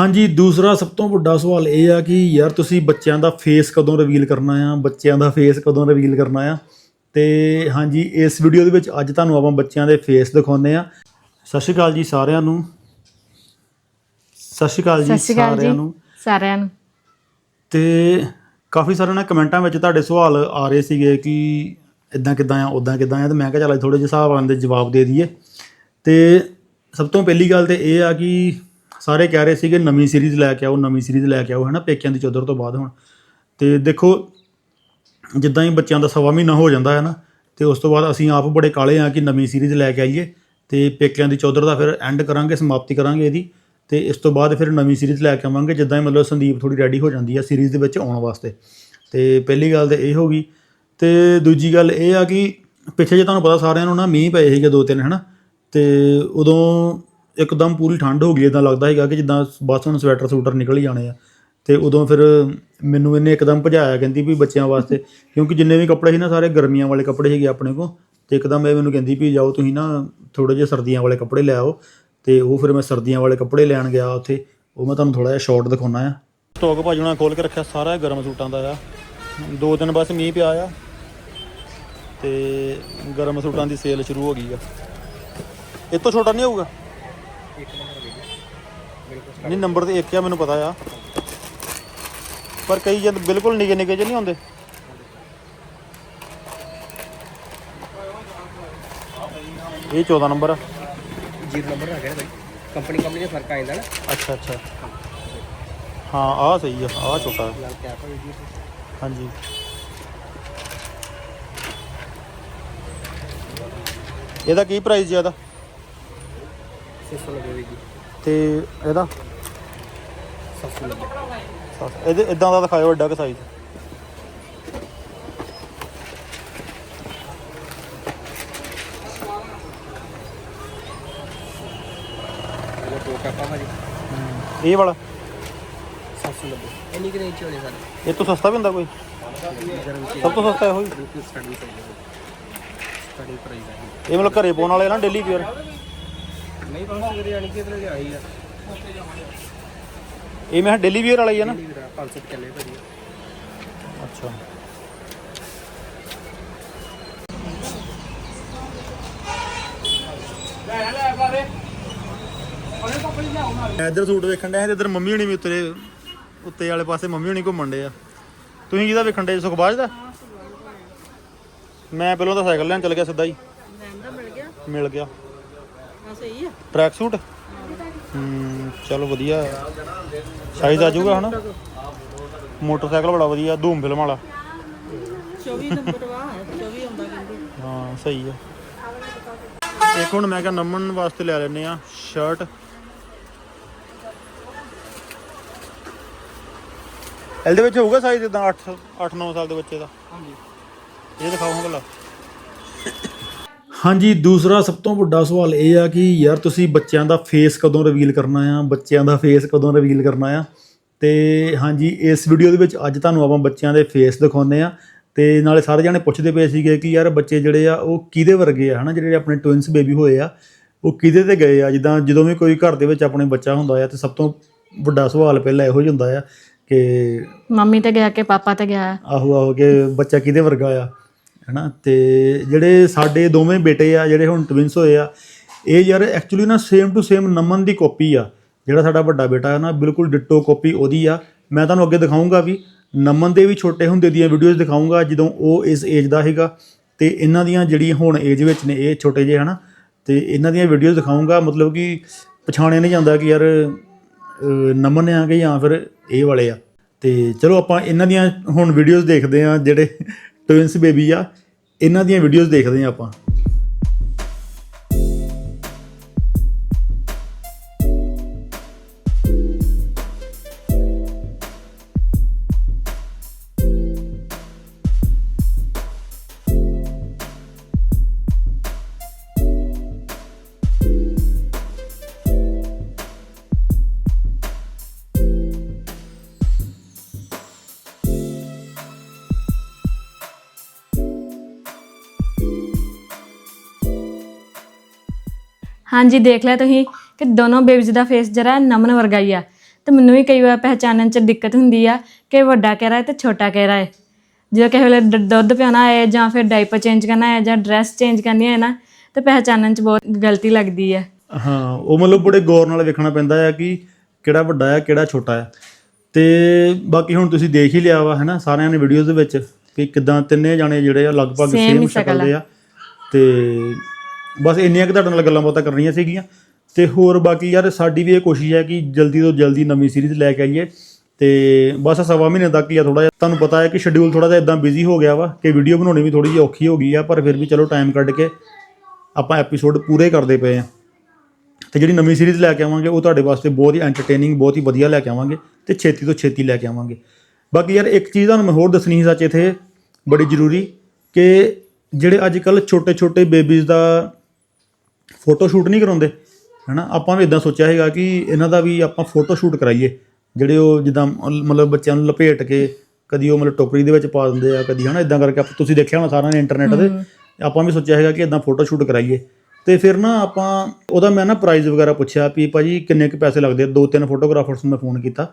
ਹਾਂਜੀ ਦੂਸਰਾ ਸਭ ਤੋਂ ਵੱਡਾ ਸਵਾਲ ਇਹ ਆ ਕਿ ਯਾਰ ਤੁਸੀਂ ਬੱਚਿਆਂ ਦਾ ਫੇਸ ਕਦੋਂ ਰਿਵੀਲ ਕਰਨਾ ਆ? ਬੱਚਿਆਂ ਦਾ ਫੇਸ ਕਦੋਂ ਰਿਵੀਲ ਕਰਨਾ ਆ? ਤੇ ਹਾਂਜੀ ਇਸ ਵੀਡੀਓ ਦੇ ਵਿੱਚ ਅੱਜ ਤੁਹਾਨੂੰ ਆਪਾਂ ਬੱਚਿਆਂ ਦੇ ਫੇਸ ਦਿਖਾਉਂਦੇ ਆ। ਸਤਿ ਸ਼੍ਰੀ ਅਕਾਲ ਜੀ ਸਾਰਿਆਂ ਨੂੰ। ਸਤਿ ਸ਼੍ਰੀ ਅਕਾਲ ਜੀ ਸਾਰਿਆਂ ਨੂੰ। ਸਾਰਿਆਂ ਨੂੰ। ਤੇ ਕਾਫੀ ਸਾਰੇ ਨਾ ਕਮੈਂਟਾਂ ਵਿੱਚ ਤੁਹਾਡੇ ਸਵਾਲ ਆ ਰਹੇ ਸੀਗੇ ਕਿ ਇਦਾਂ ਕਿਦਾਂ ਆ ਉਦਾਂ ਕਿਦਾਂ ਆ ਤੇ ਮੈਂ ਕਿਹਾ ਚੱਲ ਥੋੜੇ ਜਿਹੇ ਹਿਸਾਬ ਨਾਲ ਦੇ ਜਵਾਬ ਦੇ ਦਈਏ। ਤੇ ਸਭ ਤੋਂ ਪਹਿਲੀ ਗੱਲ ਤੇ ਇਹ ਆ ਕਿ ਸਾਰੇ ਕਹਿ ਰਹੇ ਸੀਗੇ ਨਵੀਂ ਸੀਰੀਜ਼ ਲੈ ਕੇ ਆਓ, ਨਵੀਂ ਸੀਰੀਜ਼ ਲੈ ਕੇ ਆਓ ਹੈ ਨਾ ਪੇਕਿਆਂ ਦੀ ਚੌਧਰ ਤੋਂ ਬਾਅਦ ਹੁਣ। ਤੇ ਦੇਖੋ, ਜਿੱਦਾਂ ਹੀ ਬੱਚਿਆਂ ਦਾ ਸਵਾ ਮਹੀਨਾ ਹੋ ਜਾਂਦਾ ਹੈ ਨਾ, ਤੇ ਉਸ ਤੋਂ ਬਾਅਦ ਅਸੀਂ ਆਪ ਬੜੇ ਕਾਲੇ ਆ ਕਿ ਨਵੀਂ ਸੀਰੀਜ਼ ਲੈ ਕੇ ਆਈਏ, ਤੇ ਪੇਕਿਆਂ ਦੀ ਚੌਧਰ ਦਾ ਫਿਰ ਐਂਡ ਕਰਾਂਗੇ, ਸਮਾਪਤੀ ਕਰਾਂਗੇ ਇਹਦੀ, ਤੇ ਇਸ ਤੋਂ ਬਾਅਦ ਫਿਰ ਨਵੀਂ ਸੀਰੀਜ਼ ਲੈ ਕੇ ਆਵਾਂਗੇ, ਜਿੱਦਾਂ ਹੀ ਮਤਲਬ ਸੰਦੀਪ ਥੋੜੀ ਰੈਡੀ ਹੋ ਜਾਂਦੀ ਹੈ ਸੀਰੀਜ਼ ਦੇ ਵਿੱਚ ਆਉਣ ਵਾਸਤੇ। ਤੇ ਪਹਿਲੀ ਗੱਲ ਤੇ ਇਹ ਹੋ ਗਈ, ਤੇ ਦੂਜੀ ਗੱਲ ਇਹ ਆ ਕਿ ਪਿੱਛੇ ਜੇ ਤੁਹਾਨੂੰ ਪਤਾ ਸਾਰਿਆਂ ਨੂੰ ਨਾ ਮੀਂਹ ਪਏ ਸੀਗੇ ਦੋ ਤਿੰਨ, ਹਨਾ, ਤੇ ਉਦੋਂ ਇੱਕਦਮ ਪੂਰੀ ਠੰਡ ਹੋ ਗਈ ਇਦਾਂ ਲੱਗਦਾ ਹੈਗਾ ਕਿ ਜਿੱਦਾਂ ਬਸ ਹੁਣ ਸਵੈਟਰ ਸੂਟਰ ਨਿਕਲ ਹੀ ਜਾਣੇ ਆ। ਤੇ ਉਦੋਂ ਫਿਰ ਮੈਨੂੰ ਇਹਨੇ ਇੱਕਦਮ ਭਜਾਇਆ, ਕਹਿੰਦੀ ਵੀ ਬੱਚਿਆਂ ਵਾਸਤੇ, ਕਿਉਂਕਿ ਜਿੰਨੇ ਵੀ ਕੱਪੜੇ ਸੀ ਨਾ, ਸਾਰੇ ਗਰਮੀਆਂ ਵਾਲੇ ਕੱਪੜੇ ਸੀਗੇ ਆਪਣੇ ਕੋਲ, ਤੇ ਇੱਕਦਮ ਇਹ ਮੈਨੂੰ ਕਹਿੰਦੀ ਵੀ ਜਾਓ ਤੁਸੀਂ ਨਾ ਥੋੜੇ ਜਿਹੇ ਸਰਦੀਆਂ ਵਾਲੇ ਕੱਪੜੇ ਲੈ ਆਓ, ਤੇ ਉਹ ਫਿਰ ਮੈਂ ਸਰਦੀਆਂ ਵਾਲੇ ਕੱਪੜੇ ਲੈਣ ਗਿਆ ਉੱਥੇ, ਉਹ ਮੈਂ ਤੁਹਾਨੂੰ ਥੋੜਾ ਜਿਹਾ ਸ਼ਾਰਟ ਦਿਖਾਉਣਾ ਆ। ਸਟਾਕ ਭਾਜਣਾ ਖੋਲ ਕੇ ਰੱਖਿਆ ਸਾਰਾ ਗਰਮ ਸੂਟਾਂ ਦਾ ਆ। ਦੋ ਦਿਨ ਬਸ ਮੀਂਹ ਪਿਆ ਆ, ਤੇ ਗਰਮ ਸੂਟਾਂ ਦੀ ਸੇਲ ਸ਼ੁਰੂ ਹੋ ਗਈ ਆ। ਇਹ ਤੋਂ ਛੋਟਾ ਨਹੀਂ ਹੋਊਗਾ? ਨਹੀਂ ਨੰਬਰ ਤੇ ਇੱਕ ਆ ਮੈਨੂੰ ਪਤਾ ਆ। ਪਰ ਕਈ ਜਦ ਬਿਲਕੁਲ ਨਿੱਕੇ ਨਿੱਕੇ ਜਿਹੇ ਨਹੀਂ ਹੁੰਦੇ। ਇਹ 14 ਨੰਬਰ ਆ। ਜੀਰੋ ਨੰਬਰ ਆ ਗਿਆ ਬਾਈ। ਕੰਪਨੀ ਕੰਪਨੀ ਦਾ ਫ਼ਰਕ ਆ ਜਾਂਦਾ ਨਾ। ਅੱਛਾ ਅੱਛਾ। ਹਾਂ ਆਹ ਸਹੀ ਆ ਆਹ ਛੋਟਾ ਆ। ਨਾਲ ਜੀ। ਹਾਂਜੀ। ਇਹਦਾ ਕੀ ਪ੍ਰਾਈਸ ਜੀ ਇਹਦਾ 690 ਜੀ। ਤੇ ਇਹਦਾ? 790 ਇਹਦੇ ਇਦਾਂ ਦਾ ਦਿਖਾਇਓ ਵੱਡਾ ਕਿ ਸਾਈਜ਼ ਇਹ ਵਾਲਾ? 790 ਇੰਨੀ ਕਿਨੇ ਇੰਚ ਹੋਣੇ ਸਾਡੇ ਇਹ ਤੋਂ ਸਸਤਾ ਵੀ ਹੁੰਦਾ ਕੋਈ? ਸਭ ਤੋਂ ਸਸਤਾ ਇਹੋ ਹੀ? ਬਿਲਕੁਲ ਪ੍ਰਾਈਸ ਆ ਇਹ ਮਤਲਬ ਘਰੇ ਪਾਉਣ ਵਾਲੇ ਨਾ ਡੇਲੀ ਵੇਅਰ ਨਹੀਂ ਬਹੁਤ ਸਵੇਰੇ ਆਣੀ ਕਿ ਇਧਰ ਆਈ ਆ। ਇਹ ਮੈਂ ਡੇਲੀ ਵੇਅਰ ਵਾਲਾ ਹੀ ਆ ਨਾ? 500 ਚੱਲੇ ਭਾਜੀ। ਅੱਛਾ। ਮੈਂ ਇੱਧਰ ਸੂਟ ਵੇਖਣ ਡਿਆ ਤੇ ਇੱਧਰ ਮੰਮੀ ਹੁਣੀ ਵੀ ਉੱਤੇ ਉੱਤੇ ਵਾਲੇ ਪਾਸੇ ਮੰਮੀ ਹੁਣੀ ਘੁੰਮਣ ਡੇ ਆ। ਤੁਸੀਂ ਕਿਹਦਾ ਵੇਖਣ ਡੇ ਸੁਖਬਾਜ ਦਾ? ਮੈਂ ਪਹਿਲਾਂ ਤਾਂ ਸਾਈਕਲ ਲੈਣ ਚੱਲ ਗਿਆ ਸਿੱਧਾ ਹੀ। ਮਿਲ ਗਿਆ। ਮਿਲ ਗਿਆ। ਸਹੀ ਆ। Track suit? ਹੂੰ ਚਲੋ ਵਧੀਆ। ਸਾਈਜ਼ ਆ ਜਾਊਗਾ ਹਨਾ ਮੋਟਰਸਾਈਕਲ ਬੜਾ ਵਧੀਆ ਧੂਮ ਫਿਲਮ ਵਾਲਾ। 24 ਨੰਬਰ ਵਾ 24 ਆਉਂਦਾ ਕਹਿੰਦੇ ਹਾਂ ਸਹੀ ਆ। ਇੱਕ ਹੁਣ ਮੈਂ ਕਿਹਾ ਨਮਨ ਵਾਸਤੇ ਲੈ ਲੈਨੇ ਆ ਸ਼ਰਟ ਇਹਦੇ ਵਿੱਚ ਹੋਊਗਾ ਸਾਈਜ਼ ਇਦਾਂ 8 8 9 ਸਾਲ ਦੇ ਬੱਚੇ ਦਾ? ਹਾਂਜੀ। ਇਹ ਦਿਖਾਓ ਹਾਂ ਗੱਲਾਂ। ਹਾਂਜੀ ਦੂਸਰਾ ਸਭ ਤੋਂ ਵੱਡਾ ਸਵਾਲ ਇਹ ਆ ਕਿ ਯਾਰ ਤੁਸੀਂ ਬੱਚਿਆਂ ਦਾ ਫੇਸ ਕਦੋਂ ਰਿਵੀਲ ਕਰਨਾ ਆ? ਬੱਚਿਆਂ ਦਾ ਫੇਸ ਕਦੋਂ ਰਿਵੀਲ ਕਰਨਾ ਆ? ਤੇ ਹਾਂਜੀ ਇਸ ਵੀਡੀਓ ਦੇ ਵਿੱਚ ਅੱਜ ਤੁਹਾਨੂੰ ਆਪਾਂ ਬੱਚਿਆਂ ਦੇ ਫੇਸ ਦਿਖਾਉਂਦੇ ਆ। ਤੇ ਨਾਲੇ ਸਾਰੇ ਜਾਣੇ ਪੁੱਛਦੇ ਪਏ ਸੀਗੇ ਕਿ ਯਾਰ ਬੱਚੇ ਜਿਹੜੇ ਆ ਉਹ ਕਿਹਦੇ ਵਰਗੇ ਆ? ਹਨਾ ਜਿਹੜੇ ਆਪਣੇ ਟਵਿੰਸ ਬੇਬੀ ਹੋਏ ਆ ਉਹ ਕਿਹਦੇ ਤੇ ਗਏ ਆ? ਜਿੱਦਾਂ ਜਦੋਂ ਵੀ ਕੋਈ ਘਰ ਦੇ ਵਿੱਚ ਆਪਣੇ ਬੱਚਾ ਹੁੰਦਾ ਆ ਤੇ ਸਭ ਤੋਂ ਵੱਡਾ ਸਵਾਲ ਪਹਿਲਾਂ ਇਹੋ ਜਿਹਾ ਹੁੰਦਾ ਆ ਕਿ ਮੰਮੀ ਤੇ ਗਿਆ ਕਿ ਪਾਪਾ ਤੇ ਗਿਆ? ਆਹੋ ਆਹੋ ਕਿ ਬੱਚਾ ਕਿਹਦੇ ਵਰਗਾ ਆ? ਹੈਨਾ? ਤੇ ਜਿਹੜੇ ਸਾਡੇ ਦੋਵੇਂ ਬੇਟੇ ਆ, ਜਿਹੜੇ ਹੁਣ ਟਵਿੰਸ ਹੋਏ ਆ, ਇਹ ਯਾਰ ਐਕਚੁਅਲੀ ਨਾ ਸੇਮ ਟੂ ਸੇਮ ਨਮਨ ਦੀ ਕਾਪੀ ਆ। ਜਿਹੜਾ ਸਾਡਾ ਵੱਡਾ ਬੇਟਾ ਹੈ ਨਾ, ਬਿਲਕੁਲ ਡਿੱਟੋ ਕਾਪੀ ਉਹਦੀ ਆ। ਮੈਂ ਤੁਹਾਨੂੰ ਅੱਗੇ ਦਿਖਾਉਂਗਾ ਵੀ ਨਮਨ ਦੇ ਵੀ ਛੋਟੇ ਹੁੰਦੇ ਦੀਆਂ ਵੀਡੀਓਜ਼ ਦਿਖਾਉਂਗਾ ਜਦੋਂ ਉਹ ਇਸ ਏਜ ਦਾ ਹੈਗਾ ਤੇ ਇਹਨਾਂ ਦੀਆਂ ਜਿਹੜੀ ਹੁਣ ਏਜ ਵਿੱਚ ਨੇ, ਇਹ ਛੋਟੇ ਜਿਹੇ, ਹਨਾ? ਤੇ ਇਹਨਾਂ ਦੀਆਂ ਵੀਡੀਓਜ਼ ਦਿਖਾਉਂਗਾ ਮਤਲਬ ਕਿ ਪਛਾਣਿਆ ਨਹੀਂ ਜਾਂਦਾ ਕਿ ਯਾਰ ਨਮਨ ਆ ਕਿ ਜਾਂ ਫਿਰ ਇਹ ਵਾਲੇ ਆ। ਤੇ ਚਲੋ ਆਪਾਂ ਇਹਨਾਂ ਦੀਆਂ ਹੁਣ ਵੀਡੀਓਜ਼ ਦੇਖਦੇ ਆ, ਜਿਹੜੇ ਟਵਿੰਸ ਬੇਬੀ ਆ। ਇਹਨਾਂ ਦੀਆਂ ਵੀਡੀਓਜ਼ ਦੇਖਦੇ ਆ ਆਪਾਂ। ਹਾਂਜੀ ਦੇਖ ਲਿਆ ਤੁਸੀਂ ਕਿ ਦੋਨੋਂ ਬੇਬੀਜ਼ ਦਾ ਫੇਸ ਜਰਾ ਨਮਨ ਵਰਗਾ ਹੀ ਆ। ਤੇ ਮੈਨੂੰ ਵੀ ਕਈ ਵਾਰ ਪਹਿਚਾਨਣ 'ਚ ਦਿੱਕਤ ਹੁੰਦੀ ਆ ਕਿ ਵੱਡਾ ਕਹਿਰਾ ਹੈ ਤੇ ਛੋਟਾ ਕਹਿਰਾ ਹੈ। ਜਦੋਂ ਕਿਸੇ ਵੇਲੇ ਦ- ਦੁੱਧ ਪਿਆਣਾ ਹੈ ਜਾਂ ਫਿਰ ਡਾਈਪਰ ਚੇਂਜ ਕਰਨਾ ਹੈ ਜਾਂ ਡਰੈਸ ਚੇਂਜ ਕਰਨੀ ਹੈ ਨਾ ਤੇ ਪਹਿਚਾਨਣ 'ਚ ਬਹੁਤ ਗਲਤੀ ਲੱਗਦੀ ਹੈ ਹਾਂ ਉਹ ਮਤਲਬ ਬੜੇ ਗੌਰ ਨਾਲ ਵੇਖਣਾ ਪੈਂਦਾ ਹੈ ਕਿ ਕਿਹੜਾ ਵੱਡਾ ਹੈ ਕਿਹੜਾ ਛੋਟਾ ਹੈ। ਤੇ ਬਾਕੀ ਹੁਣ ਤੁਸੀਂ ਦੇਖ ਹੀ ਲਿਆ ਵਾ ਹੈਨਾ ਸਾਰਿਆਂ ਨੇ ਵੀਡੀਓਜ਼ ਦੇ ਵਿੱਚ ਕਿ ਕਿਦਾਂ ਤਿੰਨੇ ਜਾਣੇ ਜਿਹੜੇ ਆ ਲਗਭਗ Same ਸੇਮ ਸ਼ਕਲ ਦੇ ਆ। ਤੇ ਬਸ ਇੰਨੀਆਂ ਕਿ ਤੁਹਾਡੇ ਨਾਲ ਗੱਲਾਂ ਬਾਤਾਂ ਕਰਨੀਆਂ ਸੀਗੀਆਂ। ਤੇ ਹੋਰ ਬਾਕੀ ਯਾਰ, ਸਾਡੀ ਵੀ ਇਹ ਕੋਸ਼ਿਸ਼ ਹੈ ਕਿ ਜਲਦੀ ਤੋਂ ਜਲਦੀ ਨਵੀਂ ਸੀਰੀਜ਼ ਲੈ ਕੇ ਆਈਏ। ਤੇ ਬਸ ਸਵਾ ਮਹੀਨੇ ਤੱਕ ਹੀ ਆ ਥੋੜਾ ਜਿਹਾ। ਤੁਹਾਨੂੰ ਪਤਾ ਹੈ ਕਿ ਸ਼ਡਿਊਲ ਥੋੜਾ ਜਿਹਾ ਇਦਾਂ ਬਿਜ਼ੀ ਹੋ ਗਿਆ ਵਾ ਕਿ ਵੀਡੀਓ ਬਣਾਉਣੀ ਵੀ ਥੋੜੀ ਜਿਹੀ ਔਖੀ ਹੋ ਗਈ ਆ, ਪਰ ਫਿਰ ਵੀ ਚਲੋ ਟਾਈਮ ਕੱਢ ਕੇ ਆਪਾਂ ਐਪੀਸੋਡ ਪੂਰੇ ਕਰਦੇ ਪਏ ਆ। ਤੇ ਜਿਹੜੀ ਨਵੀਂ ਸੀਰੀਜ਼ ਲੈ ਕੇ ਆਵਾਂਗੇ, ਉਹ ਤੁਹਾਡੇ ਵਾਸਤੇ ਬਹੁਤ ਹੀ ਐਂਟਰਟੇਨਿੰਗ ਬਹੁਤ ਹੀ ਵਧੀਆ ਲੈ ਕੇ ਆਵਾਂਗੇ ਤੇ ਛੇਤੀ ਤੋਂ ਛੇਤੀ ਲੈ ਕੇ ਆਵਾਂਗੇ। ਬਾਕੀ ਯਾਰ, ਇੱਕ ਚੀਜ਼ ਤੁਹਾਨੂੰ ਮੈਂ ਹੋਰ ਦੱਸਣੀ ਸੀ ਸੱਚ ਇੱਥੇ, ਬੜੀ ਜ਼ਰੂਰੀ ਕਿ ਜਿਹੜੇ ਅੱਜ ਕੱਲ ਛੋਟੇ ਛੋਟੇ ਬੇਬੀਜ਼ ਦਾ ਫੋਟੋ ਸ਼ੂਟ ਨਹੀਂ ਕਰਾਉਂਦੇ ਹਨਾ? ਆਪਾਂ ਵੀ ਇਦਾਂ ਸੋਚਿਆ ਹੈਗਾ ਕਿ ਇਹਨਾਂ ਦਾ ਵੀ ਆਪਾਂ ਫੋਟੋ ਸ਼ੂਟ ਕਰਾਈਏ ਜਿਹੜੇ ਉਹ ਜਿੱਦਾਂ ਮਤਲਬ ਬੱਚਿਆਂ ਨੂੰ ਲਪੇਟ ਕੇ ਕਦੀ ਉਹ ਮਤਲਬ ਟੋਕਰੀ ਦੇ ਵਿੱਚ ਪਾ ਦਿੰਦੇ ਆ ਕਦੀ ਹਨਾ? ਇਦਾਂ ਕਰਕੇ ਆਪਾਂ- ਤੁਸੀਂ ਦੇਖਿਆ ਹੋਣਾ ਸਾਰਿਆਂ ਨੇ ਇੰਟਰਨੈਟ ਤੇ ਆਪਾਂ ਵੀ ਸੋਚਿਆ ਹੈਗਾ ਕਿ ਇਦਾਂ ਫੋਟੋ ਸ਼ੂਟ ਕਰਾਈਏ। ਤੇ ਫਿਰ ਨਾ ਆਪਾਂ ਉਹਦਾ ਮੈਂ ਨਾ ਪ੍ਰਾਈਸ ਵਗੈਰਾ ਪੁੱਛਿਆ ਵੀ ਭਾਜੀ ਕਿੰਨੇ ਕੁ ਪੈਸੇ ਲੱਗਦੇ ਆ? ਦੋ ਤਿੰਨ ਫੋਟੋਗ੍ਰਾਫਰਸ ਨੂੰ ਮੈਂ ਫੋਨ ਕੀਤਾ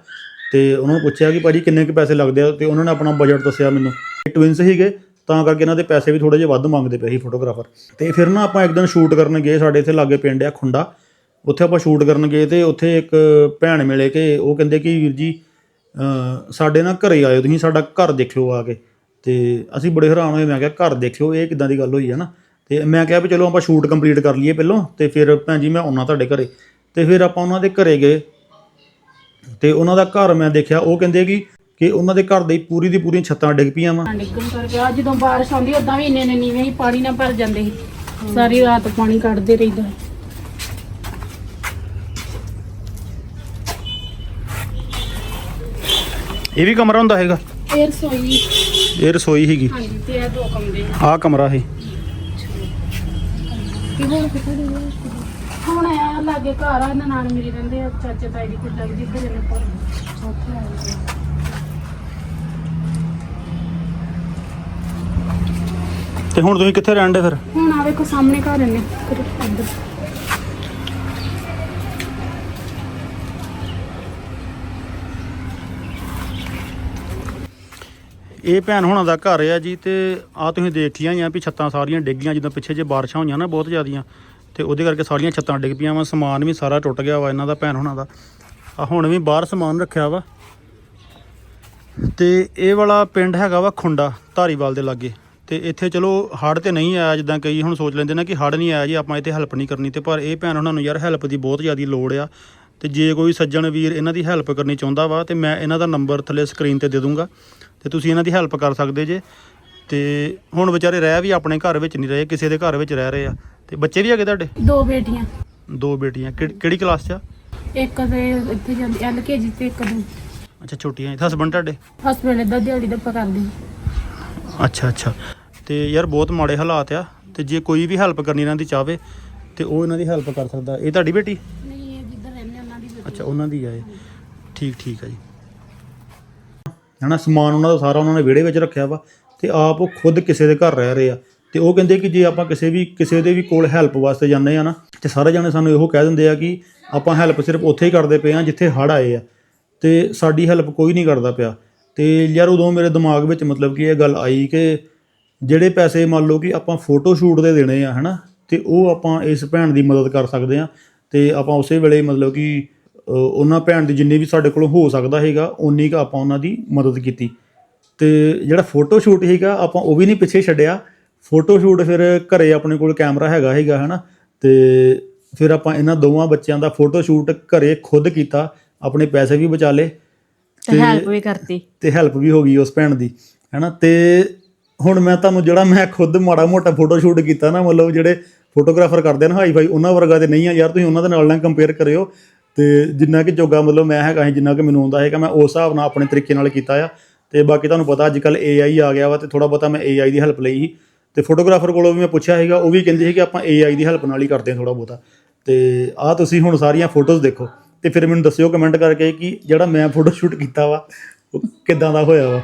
ਤੇ ਉਹਨਾਂ ਨੂੰ ਪੁੱਛਿਆ ਕਿ ਭਾਜੀ ਕਿੰਨੇ ਕੁ ਪੈਸੇ ਲੱਗਦੇ ਆ? ਤੇ ਉਹਨਾਂ ਨੇ ਆਪਣਾ ਬਜਟ ਦੱਸਿਆ ਮੈਨੂੰ। ਟਵਿੰਸ ਸੀਗੇ ਤਾਂ ਕਰਕੇ ਇਹਨਾਂ ਦੇ ਪੈਸੇ ਵੀ ਥੋੜੇ ਜਿਹਾ ਵੱਧ ਮੰਗਦੇ ਪਏ ਸੀ ਫੋਟੋਗ੍ਰਾਫਰ। ਤੇ ਫਿਰ ਨਾ ਆਪਾਂ ਇੱਕ ਦਿਨ ਸ਼ੂਟ ਕਰਨ ਗਏ ਸਾਡੇ ਇੱਥੇ ਲਾਗੇ ਪਿੰਡ ਆ ਖੁੰਡਾ। ਉੱਥੇ ਆਪਾਂ ਸ਼ੂਟ ਕਰਨ ਗਏ ਤੇ ਉੱਥੇ ਇੱਕ ਭੈਣ ਮਿਲੇ ਕਿ ਉਹ ਕਹਿੰਦੇ ਕਿ ਵੀਰ ਜੀ ਸਾਡੇ ਨਾਲ ਘਰੇ ਆਇਓ, ਤੁਸੀਂ ਸਾਡਾ ਘਰ ਦੇਖਿਓ ਆ ਕੇ। ਤੇ ਅਸੀਂ ਬੜੇ ਹੈਰਾਨ ਹੋਏ, ਮੈਂ ਕਿਹਾ ਘਰ ਦੇਖਿਓ, ਇਹ ਕਿਦਾਂ ਦੀ ਗੱਲ ਹੋਈ ਹੈ ਨਾ। ਤੇ ਮੈਂ ਕਿਹਾ ਵੀ ਚਲੋ ਆਪਾਂ ਸ਼ੂਟ ਕੰਪਲੀਟ ਕਰ ਲਈਏ ਪਹਿਲਾਂ, ਤੇ ਫਿਰ ਭੈਣ ਜੀ ਮੈਂ ਆਉਣਾ ਤੁਹਾਡੇ ਘਰੇ। ਤੇ ਫਿਰ ਆਪਾਂ ਉਹਨਾਂ ਦੇ ਘਰੇ ਗਏ। ਤੇ ਉਹਨਾਂ ਦਾ ਘਰ ਮੈਂ ਦੇਖਿਆ, ਉਹ ਕਹਿੰਦੇ ਕਿ ਕਿ ਉਹਨਾਂ ਦੇ ਘਰ ਦੀ ਪੂਰੀ ਦੀ ਪੂਰੀਆਂ ਛੱਤਾਂ ਡਿੱਗ ਪਈਆਂ ਵਾ। ਡਿੱਗਣ ਕਰਕੇ ਆ ਜਦੋਂ ਬਾਰਿਸ਼ ਆਉਂਦੀ ਉਦਾਂ ਵੀ ਇੰਨੇ ਇੰਨੇ ਨੀਵੇਂ ਹੀ ਪਾਣੀ ਨਾਲ ਭਰ ਜਾਂਦੇ ਸੀ। ਸਾਰੀ ਰਾਤ ਪਾਣੀ ਕੱਢਦੇ ਰਹੀਦਾ ਇਹ ਵੀ ਕਮਰਾ ਹੁੰਦਾ ਹੈਗਾ? ਫੇਰ ਸੋਈ ਇਹ ਰਸੋਈ ਹੈਗੀ ਹਾਂਜੀ ਤੇ ਇਹ ਦੋ ਕਮਰੇ ਆਹ ਕਮਰਾ ਹੈ ਕੀ ਹੁਣ ਕਿੱਥੇ ਦੇ ਹੁਣ ਆ ਲਾਗੇ ਘਰ ਆ ਨਨਾਣ ਮੇਰੀ ਰਹਿੰਦੇ ਆ ਚਾਚੇ ਤਾਈ ਦੀ ਕੁੜੀ ਲੱਗਦੀ ਘਰੇ ਨੇ ਪਰ ਉੱਥੇ ਆਏ ਸੀ। ਤੇ ਹੁਣ ਤੁਸੀਂ ਕਿੱਥੇ ਰਹਿੰਦੇ ਫਿਰ? ਹੁਣ ਆ ਵੇਖੋ ਸਾਹਮਣੇ ਘਰ ਨੇ ਇਹ ਭੈਣ ਹੋਣਾ ਦਾ ਘਰ ਆ ਜੀ ਤੇ ਆ ਤੁਸੀਂ ਦੇਖੀਆਂ ਹੀ ਆ ਵੀ ਛੱਤਾਂ ਸਾਰੀਆਂ ਡਿੱਗ ਗਈਆਂ ਜਦੋਂ ਪਿੱਛੇ ਜੇ ਬਾਰਿਸ਼ਾਂ ਹੋਈਆਂ ਨਾ ਬਹੁਤ ਜ਼ਿਆਦੀਆਂ। ਤੇ ਉਹਦੇ ਕਰਕੇ ਸਾਰੀਆਂ ਛੱਤਾਂ ਡਿੱਗ ਪਈਆਂ ਵਾ ਸਮਾਨ ਵੀ ਸਾਰਾ ਟੁੱਟ ਗਿਆ ਵਾ ਇਹਨਾਂ ਦਾ ਭੈਣ ਹੋਣਾ ਦਾ। ਆ ਹੁਣ ਵੀ ਬਾਹਰ ਸਮਾਨ ਰੱਖਿਆ ਵਾ। ਤੇ ਇਹ ਵਾਲਾ ਪਿੰਡ ਹੈਗਾ ਵਾ ਖੁੰਡਾ ਧਾਰੀਵਾਲ ਦੇ ਲਾਗੇ। ਤੇ ਇੱਥੇ ਚਲੋ ਹੜ੍ਹ ਤੇ ਨਹੀਂ ਆਇਆ ਜਿੱਦਾਂ ਕਈ ਹੁਣ ਸੋਚ ਲੈਂਦੇ ਨੇ ਕਿ ਹੜ੍ਹ ਨਹੀਂ ਆਇਆ ਜੀ ਆਪਾਂ ਇੱਥੇ ਹੈਲਪ ਨਹੀਂ ਕਰਨੀ ਤੇ ਪਰ ਇਹ ਭੈਣ ਉਹਨਾਂ ਨੂੰ ਯਾਰ ਹੈਲਪ ਦੀ ਬਹੁਤ ਜ਼ਿਆਦੀ ਲੋੜ ਆ। ਤੇ ਜੇ ਕੋਈ ਸੱਜਣ ਵੀਰ ਇਹਨਾਂ ਦੀ ਹੈਲਪ ਕਰਨੀ ਚਾਹੁੰਦਾ ਵਾ ਤੇ ਮੈਂ ਇਹਨਾਂ ਦਾ ਨੰਬਰ ਥੱਲੇ ਸਕਰੀਨ ਤੇ ਦੇ ਦੂੰਗਾ। ਤੇ ਤੁਸੀਂ ਇਹਨਾਂ ਦੀ ਹੈਲਪ ਕਰ ਸਕਦੇ ਜੇ। ਤੇ ਹੁਣ ਵਿਚਾਰੇ ਰਹਿ ਵੀ ਆਪਣੇ ਘਰ ਵਿੱਚ ਨਹੀਂ ਰਹੇ ਕਿਸੇ ਦੇ ਘਰ ਵਿੱਚ ਰਹਿ ਰਹੇ ਆ। ਤੇ ਬੱਚੇ ਵੀ ਹੈਗੇ ਤੁਹਾਡੇ? ਦੋ ਬੇਟੀਆਂ। ਦੋ ਬੇਟੀਆਂ। ਕਿਹੜੀ ਕਿਹੜੀ ਕਲਾਸ 'ਚ ਆ? ਇੱਕ ਦੇ ਇੱਥੇ ਜਾਂਦੀ ਐਲਕੇਜੀ ਤੇ ਇੱਕ ਦੇ ਅੱਛਾ ਛੋਟੀਆਂ ਹਸਬੰਡ ਤੁਹਾਡੇ? ਹਸਪੀਟਲ ਦਾ ਦਿਹਾੜੀ ਦਾ ਕਰਦੇ ਅੱਛਾ ਅੱਛਾ। ਤੇ ਯਾਰ ਬਹੁਤ ਮਾੜੇ ਹਾਲਾਤ ਆ ਤੇ ਜੇ ਕੋਈ ਵੀ ਹੈਲਪ ਕਰਨੀ ਇਹਨਾਂ ਦੀ ਚਾਹਵੇ ਤੇ ਉਹ ਇਹਨਾਂ ਦੀ ਹੈਲਪ ਕਰ ਸਕਦਾ। ਇਹ ਤੁਹਾਡੀ ਬੇਟੀ? ਨਹੀਂ ਇਹ ਜਿੱਧਰ ਰਹਿੰਦੇ ਉਹਨਾਂ ਦੀ ਬੇਟੀ। ਅੱਛਾ ਉਹਨਾਂ ਦੀ ਆ ਇਹ। ਠੀਕ ਠੀਕ ਆ ਜੀ। ਹਨਾ ਸਮਾਨ ਉਹਨਾਂ ਦਾ ਸਾਰਾ ਉਹਨਾਂ ਨੇ ਵਿਹੜੇ ਵਿੱਚ ਰੱਖਿਆ ਵਾ ਤੇ ਆਪ ਉਹ ਖੁਦ ਕਿਸੇ ਦੇ ਘਰ ਰਹਿ ਰਹੇ ਆ। ਤੇ ਉਹ ਕਹਿੰਦੇ ਕਿ ਜੇ ਆਪਾਂ ਕਿਸੇ ਵੀ ਕਿਸੇ ਦੇ ਵੀ ਕੋਲ ਹੈਲਪ ਵਾਸਤੇ ਜਾਂਦੇ ਆ ਨਾ ਤੇ ਸਾਰੇ ਜਾਣੇ ਸਾਨੂੰ ਇਹੋ ਕਹਿ ਦਿੰਦੇ ਆ ਕਿ ਆਪਾਂ ਹੈਲਪ ਸਿਰਫ ਉੱਥੇ ਹੀ ਕਰਦੇ ਪਏ ਆ ਜਿੱਥੇ ਹੜ੍ਹ ਆਏ ਆ। ਤੇ ਸਾਡੀ ਹੈਲਪ ਕੋਈ ਨਹੀਂ ਕਰਦਾ ਪਿਆ। ਤੇ ਯਾਰ ਉਦੋਂ ਮੇਰੇ ਦਿਮਾਗ ਵਿੱਚ ਮਤਲਬ ਕਿ ਇਹ ਗੱਲ ਆਈ ਕਿ ਜਿਹੜੇ ਪੈਸੇ ਮੰਨ ਲਓ ਕਿ ਆਪਾਂ ਫੋਟੋ ਸ਼ੂਟ ਦੇ ਦੇਣੇ ਆ ਹਨਾ ਤੇ ਉਹ ਆਪਾਂ ਇਸ ਭੈਣ ਦੀ ਮਦਦ ਕਰ ਸਕਦੇ ਆ। ਤੇ ਆਪਾਂ ਉਸੇ ਵੇਲੇ ਮਤਲਬ ਕਿ ਉਹਨਾਂ ਭੈਣ ਦੀ ਜਿੰਨੀ ਵੀ ਸਾਡੇ ਕੋਲ ਹੋ ਸਕਦਾ ਹੈਗਾ ਉਨੀ ਕੁ ਆਪਾਂ ਉਹਨਾਂ ਦੀ ਮਦਦ ਕੀਤੀ। ਤੇ ਜਿਹੜਾ ਫੋਟੋ ਸ਼ੂਟ ਹੈਗਾ ਆਪਾਂ ਉਹ ਵੀ ਨਹੀਂ ਪਿੱਛੇ ਛੱਡਿਆ। ਫੋਟੋ ਸ਼ੂਟ ਫਿਰ ਘਰੇ ਆਪਣੇ ਕੋਲ ਕੈਮਰਾ ਹੈਗਾ ਹੈਗਾ ਹਨਾ ਤੇ ਫਿਰ ਆਪਾਂ ਇਹਨਾਂ ਦੋਵਾਂ ਬੱਚਿਆਂ ਦਾ ਫੋਟੋ ਸ਼ੂਟ ਘਰੇ ਖੁਦ ਕੀਤਾ ਆਪਣੇ ਪੈਸੇ ਵੀ ਬਚਾ ਲਏ। ਤੇ ਹੈਲਪ ਵੀ ਕਰਤੀ। ਤੇ ਹੈਲਪ ਵੀ ਹੋ ਗਈ ਉਸ ਭੈਣ ਦੀ ਹੈਨਾ ਤੇ ਹੁਣ ਮੈਂ ਤੁਹਾਨੂੰ ਜਿਹੜਾ ਮੈਂ ਖੁਦ ਮਾੜਾ ਮੋਟਾ ਫੋਟੋ ਸ਼ੂਟ ਕੀਤਾ ਨਾ, ਮਤਲਬ ਜਿਹੜੇ ਫੋਟੋਗ੍ਰਾਫਰ ਕਰਦੇ ਨੇ ਹਾਈ ਫਾਈ ਉਹਨਾਂ ਵਰਗਾ ਤੇ ਨਹੀਂ ਆ ਯਾਰ, ਤੁਸੀਂ ਉਹਨਾਂ ਦੇ ਨਾਲ ਨਾ ਕੰਪੇਅਰ ਕਰਿਓ ਤੇ ਜਿੰਨਾ ਕਿ ਜੋਗਾ ਮਤਲਬ ਮੈਂ ਹੈਗਾ ਸੀ, ਜਿੰਨਾ ਕਿ ਮੈਨੂੰ ਆਉਂਦਾ ਹੈਗਾ ਮੈਂ ਉਸ ਹਿਸਾਬ ਨਾਲ ਆਪਣੇ ਤਰੀਕੇ ਨਾਲ ਕੀਤਾ ਆ। ਤੇ ਬਾਕੀ ਤੁਹਾਨੂੰ ਪਤਾ ਅੱਜ ਕੱਲ AI ਆ ਗਿਆ ਵਾ ਤੇ ਥੋੜਾ ਬਹੁਤਾ ਮੈਂ AI ਦੀ ਹੈਲਪ ਲਈ ਸੀ। ਤੇ ਫੋਟੋਗ੍ਰਾਫਰ ਕੋਲੋਂ ਵੀ ਮੈਂ ਪੁੱਛਿਆ ਹੈਗਾ ਉਹ ਵੀ ਕਹਿੰਦੇ ਸੀ ਕਿ ਆਪਾਂ AI ਦੀ ਹੈਲਪ ਨਾਲ ਹੀ ਕਰਦੇ ਹਾਂ ਥੋੜਾ ਬਹੁਤਾ। ਤੇ ਆ ਤੁਸੀਂ ਹੁਣ ਸਾਰੀਆਂ ਫੋਟੋਜ਼ ਦੇਖੋ। ਤੇ ਫਿਰ ਮੈਨੂੰ ਦੱਸਿਓ ਕਮੈਂਟ ਕਰਕੇ ਕਿ ਜਿਹੜਾ ਮੈਂ ਫੋਟੋ ਸ਼ੂਟ ਕੀਤਾ ਵਾ, ਉਹ ਕਿੱਦਾਂ ਦਾ ਹੋਇਆ ਵਾ।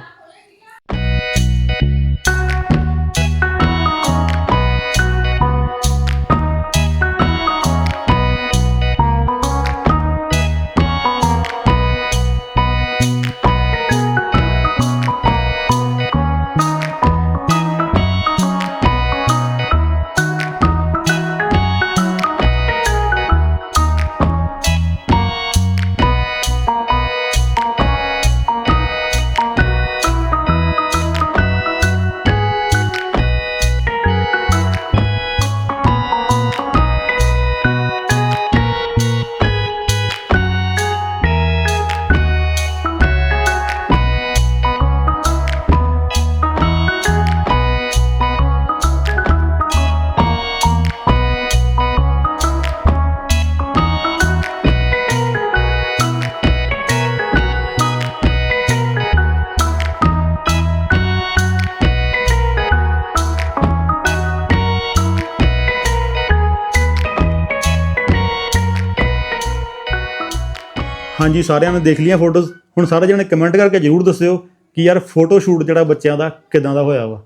ਹਾਂਜੀ ਸਾਰਿਆਂ ਨੇ ਦੇਖ ਲਈਆਂ ਫੋਟੋਜ਼ ਹੁਣ ਸਾਰੇ ਜਣੇ ਕਮੈਂਟ ਕਰਕੇ ਜਰੂਰ ਦੱਸਿਓ ਕਿ ਯਾਰ ਫੋਟੋ ਸ਼ੂਟ ਜਿਹੜਾ ਬੱਚਿਆਂ ਦਾ ਕਿਦਾਂ ਦਾ ਹੋਇਆ ਵਾ।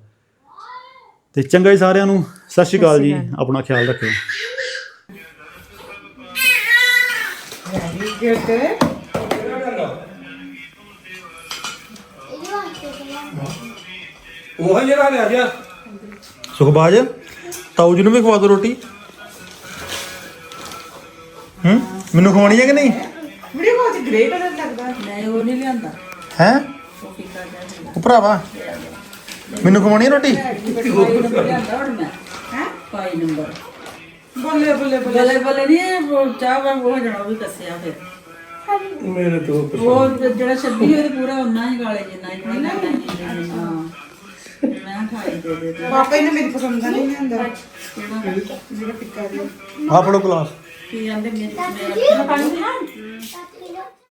ਤੇ ਚੰਗਾ ਜੀ ਸਾਰਿਆਂ ਨੂੰ। ਸਤਿ ਸ਼੍ਰੀ ਅਕਾਲ ਜੀ। ਆਪਣਾ ਖਿਆਲ ਰੱਖਿਓ। ਉਹ ਜਿਹੜਾ ਲੈ ਜਾ ਸੁਖਬਾਜ ਤਾਊ ਜੀ ਨੂੰ ਵੀ ਖਵਾ ਦੋ ਰੋਟੀ। ਹੂੰ? ਮੈਨੂੰ ਖਵਾਉਣੀ ਹੈ ਕਿ ਨਹੀਂ? ਵੀਡੀਓ ਬਹੁਤ ਗ੍ਰੇ ਕਲਰ ਲੱਗਦਾ। ਨਹੀਂ ਉਹ ਨਹੀਂ ਲਿਆਂਦਾ। ਹੈ? ਉਹ ਭਰਾਵਾ ਮੈਨੂੰ ਹੈ ਰੋਟੀ? ਪਾਈ ਨੰਬਰ। ਬੱਲੇ ਬੱਲੇ ਬੱਲੇ। ਬੱਲੇ ਨਹੀਂ ਉਹ ਚਾਹ ਵਾਂਗ ਹੋ ਜਾਣਾ ਉਹ ਵੀ ਦੱਸਿਆ ਫਿਰ। ਮੇਰੇ ਤੋਂ ਉਹ ਜਿਹੜਾ ਛੱਬੀ ਹੋਏ ਪੂਰਾ ਉਨਾ ਹੀ ਗਾਲੇ ਜਿੰਨਾ ਹੀ ਨਹੀਂ ਲੱਗਦਾ ਹਾਂ ਮੈਂ ਖਾਈ ਦੇ ਦੇ ਪਾਪਾ ਨੇ ਮੇਰੀ ਪਸੰਦ ਦਾ ਨਹੀਂ ਲਿਆਂਦਾ ਕਿਹੜਾ? ਜਿਹੜਾ ਟਿੱਕਾ ਦੀ ਆ ਫੜੋ ਗਲਾਸ। ਕੀ ਕਹਿੰਦੇ ਮੇਰੇ ਮੇਰੇ